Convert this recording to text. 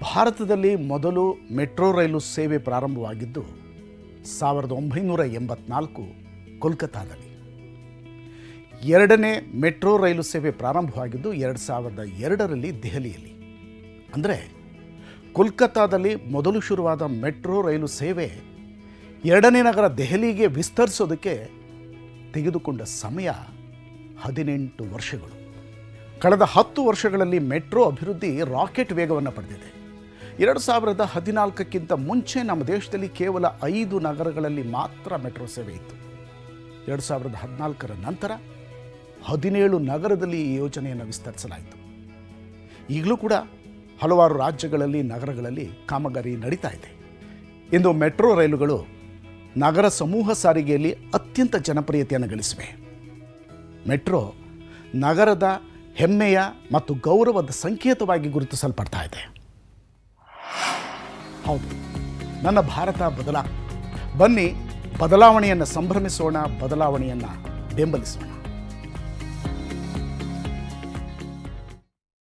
ಭಾರತದಲ್ಲಿ ಮೊದಲು ಮೆಟ್ರೋ ರೈಲು ಸೇವೆ ಪ್ರಾರಂಭವಾಗಿದ್ದು ಸಾವಿರದ ಒಂಬೈನೂರ ಎಂಬತ್ನಾಲ್ಕು ಕೋಲ್ಕತ್ತಾದಲ್ಲಿ. ಎರಡನೇ ಮೆಟ್ರೋ ರೈಲು ಸೇವೆ ಪ್ರಾರಂಭವಾಗಿದ್ದು ಎರಡು ಸಾವಿರದ ಎರಡರಲ್ಲಿ ದೆಹಲಿಯಲ್ಲಿ. ಅಂದರೆ ಕೋಲ್ಕತ್ತಾದಲ್ಲಿ ಮೊದಲು ಶುರುವಾದ ಮೆಟ್ರೋ ರೈಲು ಸೇವೆ ಎರಡನೇ ನಗರ ದೆಹಲಿಗೆ ವಿಸ್ತರಿಸೋದಕ್ಕೆ ತೆಗೆದುಕೊಂಡ ಸಮಯ ಹದಿನೆಂಟು ವರ್ಷಗಳು. ಕಳೆದ ಹತ್ತು ವರ್ಷಗಳಲ್ಲಿ ಮೆಟ್ರೋ ಅಭಿವೃದ್ಧಿ ರಾಕೆಟ್ ವೇಗವನ್ನು ಪಡೆದಿದೆ. ಎರಡು ಸಾವಿರದ ಹದಿನಾಲ್ಕಕ್ಕಿಂತ ಮುಂಚೆ ನಮ್ಮ ದೇಶದಲ್ಲಿ ಕೇವಲ ಐದು ನಗರಗಳಲ್ಲಿ ಮಾತ್ರ ಮೆಟ್ರೋ ಸೇವೆ ಇತ್ತು. ಎರಡು ಸಾವಿರದ ಹದಿನಾಲ್ಕರ ನಂತರ ಹದಿನೇಳು ನಗರದಲ್ಲಿ ಈ ಯೋಜನೆಯನ್ನು ವಿಸ್ತರಿಸಲಾಯಿತು. ಈಗಲೂ ಕೂಡ ಹಲವಾರು ರಾಜ್ಯಗಳಲ್ಲಿ, ನಗರಗಳಲ್ಲಿ ಕಾಮಗಾರಿ ನಡೀತಾ ಇದೆ. ಇಂದು ಮೆಟ್ರೋ ರೈಲುಗಳು ನಗರ ಸಮೂಹ ಸಾರಿಗೆಯಲ್ಲಿ ಅತ್ಯಂತ ಜನಪ್ರಿಯತೆಯನ್ನು ಗಳಿಸಿವೆ. ಮೆಟ್ರೋ ನಗರದ ಹೆಮ್ಮೆಯ ಮತ್ತು ಗೌರವದ ಸಂಕೇತವಾಗಿ ಗುರುತಿಸಲ್ಪಡ್ತಾ ಇದೆ. ಹೌದು. ನನ್ನ ಭಾರತ ಬದಲಾ. ಬನ್ನಿ ಬದಲಾವಣೆಯನ್ನು ಸಂಭ್ರಮಿಸೋಣ ಬದಲಾವಣೆಯನ್ನು ಬೆಂಬಲಿಸೋಣ.